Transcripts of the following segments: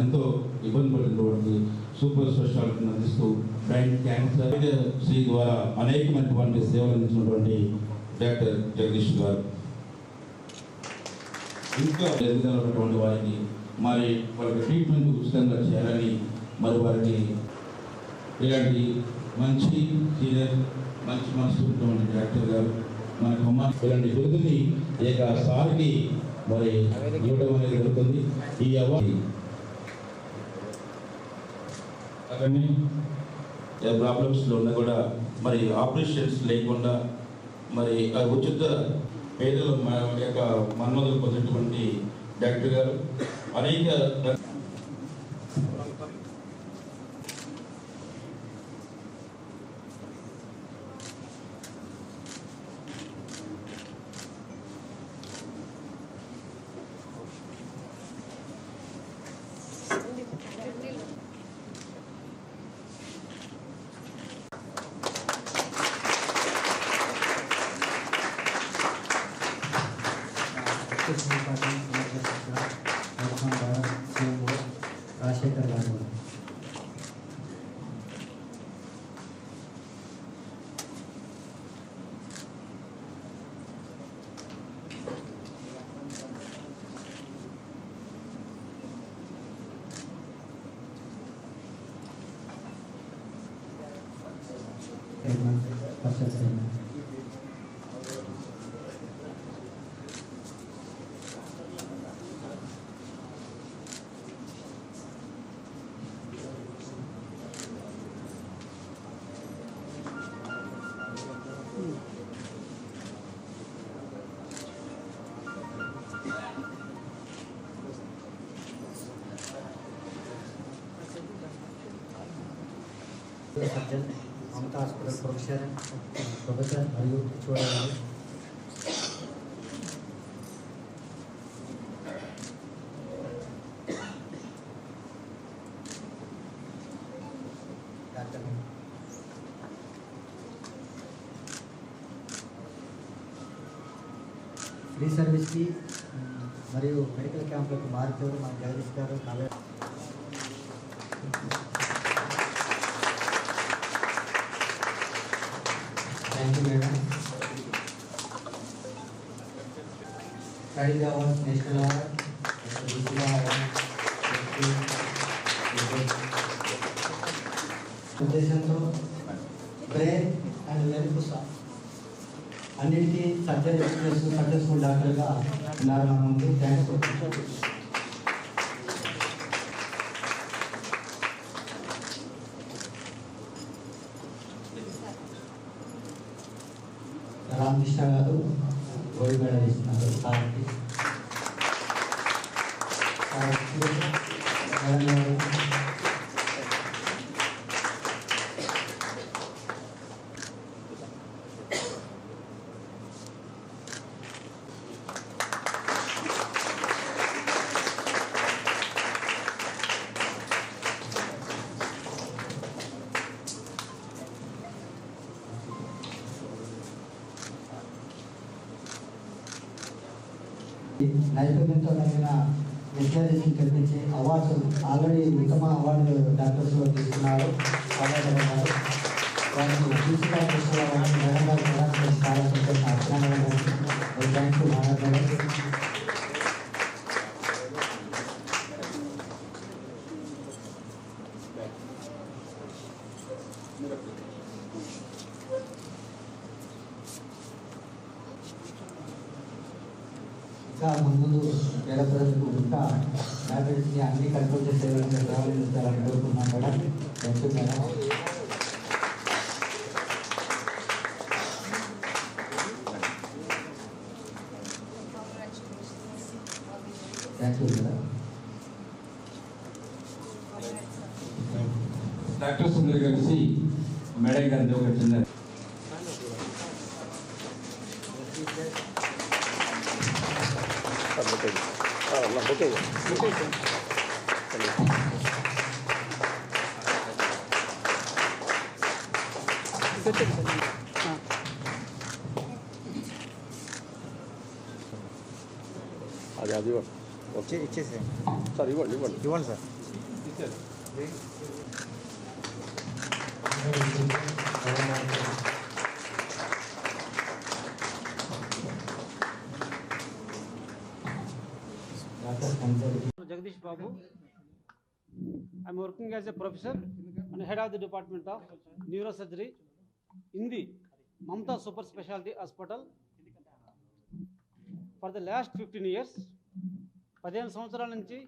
ఎంతో ఇబ్బంది పడినటువంటి సూపర్ స్పెషాలిటీని అందిస్తూ బ్రెయిన్ క్యాన్సర్ శ్రీ ద్వారా అనేకమైనటువంటి సేవలు అందించినటువంటి డాక్టర్ జగదీష్ గారు. ఇంకా ఎదుగుదల ఉన్నటువంటి వారికి మరి వాళ్ళకి ట్రీట్మెంట్ ఉచితంగా చేయాలని మరి వారికి ఇలాంటి మంచి సీనియర్ మంచి మనసు ఉన్నటువంటి డాక్టర్ గారు మన కుమార్ ఇలాంటి బిరుదుని ఈ యొక్క మరి ఇవ్వడం అనేది జరుగుతుంది. ఈ అవార్డు అలానే ఏ ప్రాబ్లమ్స్లో ఉన్నా కూడా మరి ఆపరేషన్స్ లేకుండా మరి ఉచిత పేదల యొక్క మన్మధులు పొందినటువంటి డాక్టర్ గారు అనేక surgeon Mamata hospital professor professor మరియు చూడాలి డాక్టర్ ఫ్రీ సర్వీస్కి మ్, మరియు మెడికల్ క్యాంపులకు మారుతూ మన జగదీష్ గారు Kavya thank you madam prize award national award ఉద్దేశంతో బ్రెయిన్ అండ్ వెనుపుస అన్నింటికీ సర్జరీ ఎక్స్ప్రెస్ సక్సెస్ఫుల్ డాక్టర్గా ఉన్నారు మన ముందు. థ్యాంక్స్ రామకృష్ణ గారు గోల్డ్ మెడల్ ఇస్తున్నారు నైపుణ్యంతో కలిగిన విద్యార్థిని కల్పించే అవార్డ్స్ ఆల్రెడీ ఉత్తమ అవార్డు డాక్టర్స్ తీసుకున్నారు అవార్డు వారికి ప్రిన్సిపల్ ప్రిన్సిపల్ మేడం గారు కూడా చాలా సంతోషం. అభినందనలు. థ్యాంక్ యూ మేడం గారు. ఇంకా ముందు పేద ప్రజలకు ఇంకా డయాబెటీస్ని అన్ని కంట్రోల్ చేసే విధంగా సేవలు అందిస్తారని కోరుకున్నాం madam. Thank you madam thank you madam doctor అందరూ కలిసి మేడం గారితో ఒక చిన్న అది అది ఇవ్వండి ఇచ్చే ఇచ్చేసేయండి సార్ ఇవ్వండి ఇవ్వండి ఇవ్వండి sir teacher working as a professor and head of the Department of Neurosurgery in the Mamta Super Specialty Hospital. For the last fifteen years పదిహేను సంవత్సరాల నుంచి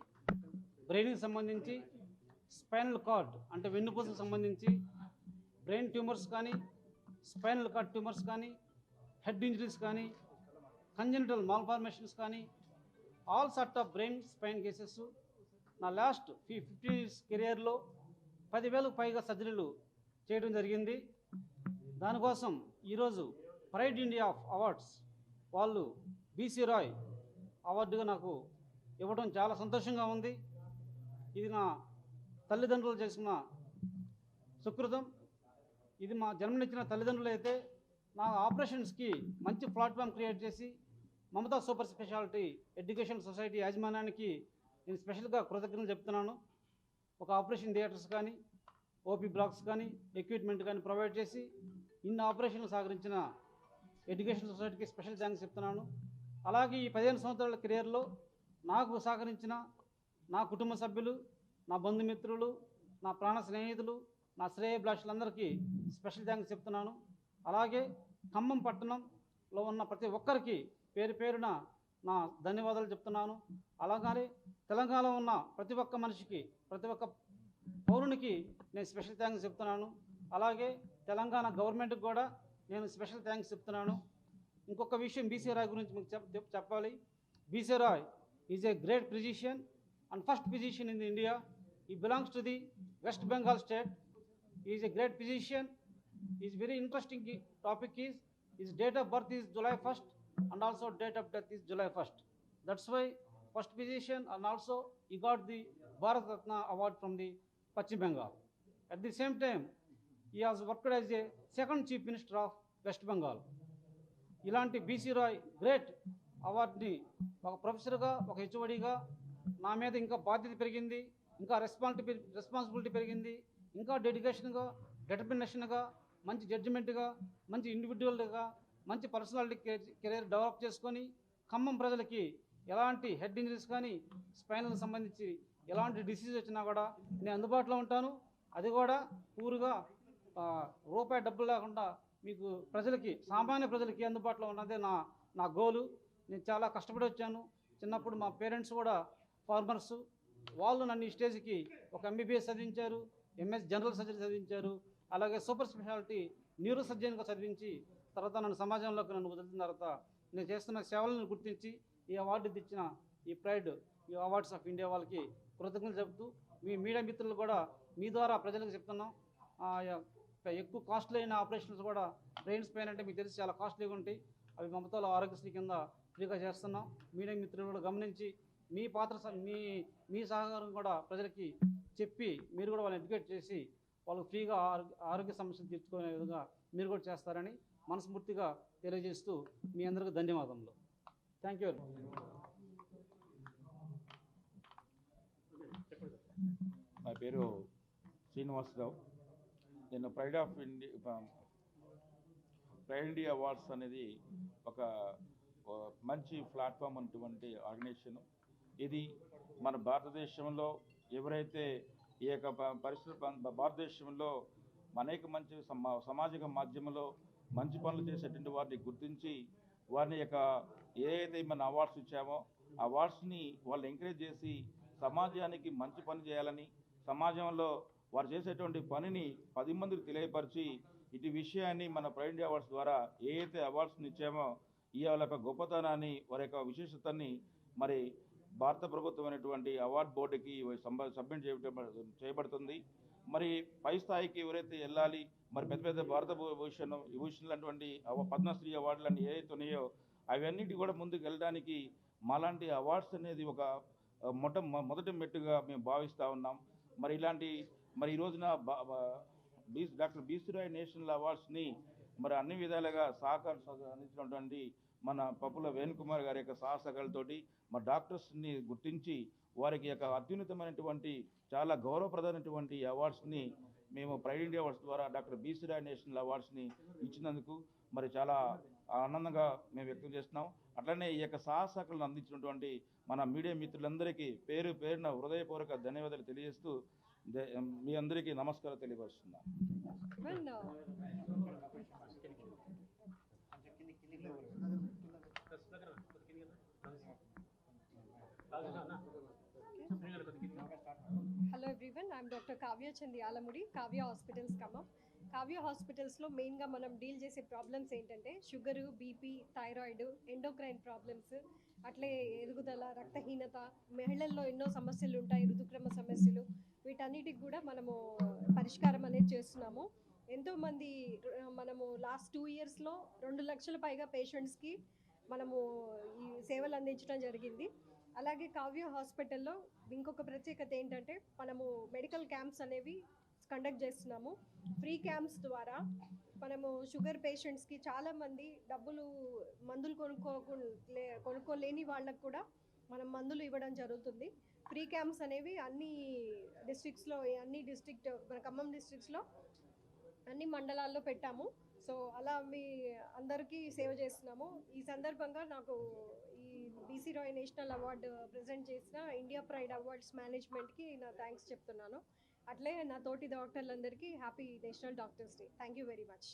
బ్రెయిన్కి సంబంధించి స్పైనల్ కార్డ్ అంటే వెన్నుపూసకు సంబంధించి బ్రెయిన్ ట్యూమర్స్ కానీ స్పైనల్ కార్డ్ ట్యూమర్స్ కానీ హెడ్ ఇంజరీస్ కానీ కంజెనిటల్ మాల్ఫార్మేషన్స్ కానీ all sort of brain spine cases నా లాస్ట్ ఫీ ఫిఫ్టీ ఇయర్స్ కెరియర్లో పదివేలకు పైగా సర్జరీలు చేయడం జరిగింది. దానికోసం ఈరోజు ప్రైడ్ ఇండియా ఆఫ్ అవార్డ్స్ వాళ్ళు బీసీ రాయ్ అవార్డుగా నాకు ఇవ్వడం చాలా సంతోషంగా ఉంది. ఇది నా తల్లిదండ్రులు చేసిన సుకృతం. ఇది మా జన్మనిచ్చిన తల్లిదండ్రులు అయితే నా ఆపరేషన్స్కి మంచి ప్లాట్ఫామ్ క్రియేట్ చేసి Mamata super speciality education society యాజమాన్యానికి నేను స్పెషల్గా కృతజ్ఞతలు చెప్తున్నాను. ఒక ఆపరేషన్ థియేటర్స్ కానీ ఓపీ బ్లాక్స్ కానీ ఎక్విప్మెంట్ కానీ ప్రొవైడ్ చేసి ఇన్ని ఆపరేషన్లు సహకరించిన ఎడ్యుకేషన్ సొసైటీకి స్పెషల్ థ్యాంక్స్ చెప్తున్నాను. అలాగే ఈ పదిహేను సంవత్సరాల కెరియర్లో నాకు సహకరించిన నా కుటుంబ సభ్యులు నా బంధుమిత్రులు నా ప్రాణ స్నేహితులు నా శ్రేయభిలాషులందరికీ స్పెషల్ థ్యాంక్స్ చెప్తున్నాను. అలాగే ఖమ్మం పట్టణంలో ఉన్న ప్రతి ఒక్కరికి పేరు పేరున నా ధన్యవాదాలు చెప్తున్నాను. అలాగే తెలంగాణలో ఉన్న ప్రతి ఒక్క మనిషికి ప్రతి ఒక్క పౌరునికి నేను స్పెషల్ థ్యాంక్స్ చెప్తున్నాను. అలాగే తెలంగాణ గవర్నమెంట్కి కూడా నేను స్పెషల్ థ్యాంక్స్ చెప్తున్నాను. ఇంకొక విషయం బీసీ రాయ్ గురించి మీకు చెప్ చెప్- చెప్పాలి. B C Roy is a great physician and first physician in India he belongs to the West Bengal state is a great physician is very interesting topic is is date of birth is July first and also date of death is July first that's why first physician and also he got the Bharat Ratna award from the Pachim Bengal. At the same time, he has worked as a second chief minister of Bengal ఇలాంటి BC Roy great అవార్డుని ఒక ప్రొఫెసర్గా ఒక హెచ్ఓడిగా నా మీద ఇంకా బాధ్యత పెరిగింది ఇంకా రెస్పాన్సిబిలి రెస్పాన్సిబిలిటీ పెరిగింది ఇంకా డెడికేషన్గా డిటర్మినేషన్గా మంచి జడ్జిమెంట్గా మంచి ఇండివిజువల్గా మంచి పర్సనాలిటీ కెరీర్ డెవలప్ చేసుకొని ఖమ్మం ప్రజలకి ఎలాంటి హెడ్ ఇంజరీస్ కానీ స్పైనల్ సంబంధించి ఎలాంటి డిసీజ్ వచ్చినా కూడా నేను అందుబాటులో ఉంటాను. అది కూడా పూర్గా రూపాయి డబ్బులు లేకుండా మీకు ప్రజలకి సామాన్య ప్రజలకి అందుబాటులో ఉన్నదే నా నా గోలు. నేను చాలా కష్టపడి వచ్చాను. చిన్నప్పుడు మా పేరెంట్స్ కూడా ఫార్మర్స్. వాళ్ళు నన్ను ఈ స్టేజ్కి ఒక ఎంబీబీఎస్ చదివించారు ఎంఎస్ జనరల్ సర్జరీ చదివించారు అలాగే సూపర్ స్పెషాలిటీ న్యూరో సర్జన్గా చదివించి తర్వాత నన్ను సమాజంలోకి నన్ను వదిలిన తర్వాత నేను చేస్తున్న సేవలను గుర్తించి ఈ అవార్డు తెచ్చిన ఈ ప్రైడ్ ఈ అవార్డ్స్ ఆఫ్ ఇండియా వాళ్ళకి కృతజ్ఞతలు చెబుతూ మీ మీడియా మిత్రులు కూడా మీ ద్వారా ప్రజలకు చెప్తున్నాం. ఆ, ఎక్కువ కాస్ట్లీ అయిన ఆపరేషన్స్ కూడా బ్రెయిన్స్ పెయిన్ అంటే మీకు తెలిసి చాలా కాస్ట్లీగా ఉంటాయి. అవి మమతాలో ఆరోగ్యశ్రీ కింద ఫ్రీగా చేస్తున్నాం. మీడియా మిత్రులు కూడా గమనించి మీ పాత్ర మీ మీ సహకారం కూడా ప్రజలకి చెప్పి మీరు కూడా వాళ్ళని ఎడ్యుకేట్ చేసి వాళ్ళు ఫ్రీగా ఆరోగ్య ఆరోగ్య సమస్యలు తీర్చుకునే విధంగా మీరు కూడా చేస్తారని మనస్ఫూర్తిగా తెలియజేస్తూ మీ అందరికీ ధన్యవాదములు. థ్యాంక్ యూ నా పేరు శ్రీనివాసరావు నేను pride of India pride India awards అనేది ఒక మంచి ప్లాట్ఫామ్ అటువంటి ఆర్గనైజేషన్ ఇది మన భారతదేశంలో ఎవరైతే ఈ యొక్క పరిశ్రమ భారతదేశంలో అనేక మంచి సమా సామాజిక మాధ్యమంలో మంచి పనులు చేసేటువంటి వారిని గుర్తించి వారిని యొక్క ఏదైతే మన అవార్డ్స్ ఇచ్చామో ఆ అవార్డ్స్ని వాళ్ళు ఎంకరేజ్ చేసి సమాజానికి మంచి పని చేయాలని సమాజంలో వారు చేసేటువంటి పనిని పది మందికి తెలియపరిచి ఇటు విషయాన్ని మన ప్రైడ్ ఇండియా అవార్డ్స్ ద్వారా ఏ అయితే అవార్డ్స్ని ఇచ్చామో ఈ వాళ్ళ యొక్క గొప్పతనాన్ని వారి యొక్క విశేషతని మరి భారత ప్రభుత్వం అనేటువంటి అవార్డు బోర్డుకి సబ్మిట్ చేయబడుతుంది. మరి పై స్థాయికి ఎవరైతే వెళ్ళాలి మరి పెద్ద పెద్ద భారత భూ- భూషణ్ విభూషణ్ అటువంటి పద్మశ్రీ అవార్డులు అన్నీ ఏవైతే ఉన్నాయో అవన్నిటి కూడా ముందుకు వెళ్ళడానికి మాలాంటి అవార్డ్స్ అనేది ఒక మొట్ట మొదటి మెట్టుగా మేము భావిస్తూ ఉన్నాం. మరి ఇలాంటి మరి ఈ రోజున బీ డాక్టర్ బీసీరాయ్ నేషనల్ అవార్డ్స్ని మరి అన్ని విధాలుగా సహకారం అందించినటువంటి మన పప్పుల వేణుకుమార్ గారి యొక్క సాహసకాలతోటి మా డాక్టర్స్ని గుర్తించి వారికి యొక్క అత్యున్నతమైనటువంటి చాలా గౌరవప్రదమైనటువంటి అవార్డ్స్ని మేము ప్రైడ్ ఇండియా అవార్డ్స్ ద్వారా doctor B C Roy national అవార్డ్స్ని ఇచ్చినందుకు మరి చాలా ఆనందంగా మేము వ్యక్తం చేస్తున్నాం. అట్లనే ఈ యొక్క సాహసకులను అందించినటువంటి మన మీడియా మిత్రులందరికీ పేరు పేరున హృదయపూర్వక ధన్యవాదాలు తెలియజేస్తూ మీ అందరికీ నమస్కారం తెలియపరుస్తున్నాను. Everyone I'm doctor Kavya Alamudi Kavya hospitals Khammam Kavya హాస్పిటల్స్లో మెయిన్గా మనం డీల్ చేసే ప్రాబ్లమ్స్ ఏంటంటే sugar BP thyroid endocrine problems అట్లే ఎదుగుదల రక్తహీనత మహిళల్లో ఎన్నో సమస్యలు ఉంటాయి ఋతుక్రమ సమస్యలు. వీటన్నిటికి కూడా మనము పరిష్కారం అనేది చేస్తున్నాము. ఎంతోమంది మనము లాస్ట్ టూ ఇయర్స్లో రెండు లక్షల పైగా పేషెంట్స్కి మనము ఈ సేవలు అందించడం జరిగింది. అలాగే కావ్య హాస్పిటల్లో ఇంకొక ప్రత్యేకత ఏంటంటే మనము మెడికల్ క్యాంప్స్ అనేవి కండక్ట్ చేస్తున్నాము. ఫ్రీ క్యాంప్స్ ద్వారా మనము షుగర్ పేషెంట్స్కి చాలామంది డబ్బులు మందులు కొనుక్కోకు లే కొనుక్కోలేని వాళ్ళకు కూడా మనం మందులు ఇవ్వడం జరుగుతుంది. ఫ్రీ క్యాంప్స్ అనేవి అన్ని డిస్ట్రిక్ట్స్లో అన్ని డిస్ట్రిక్ట్ మన ఖమ్మం డిస్ట్రిక్ట్స్లో అన్ని మండలాల్లో పెట్టాము. సో అలా మీ అందరికీ సేవ చేస్తున్నాము. ఈ సందర్భంగా నాకు B C Roy national award present చేసిన ఇండియా ప్రైడ్ అవార్డ్స్ మేనేజ్మెంట్కి నా థ్యాంక్స్ చెప్తున్నాను. అట్లే నా తోటి డాక్టర్లందరికీ happy national doctors day. Thank you very much.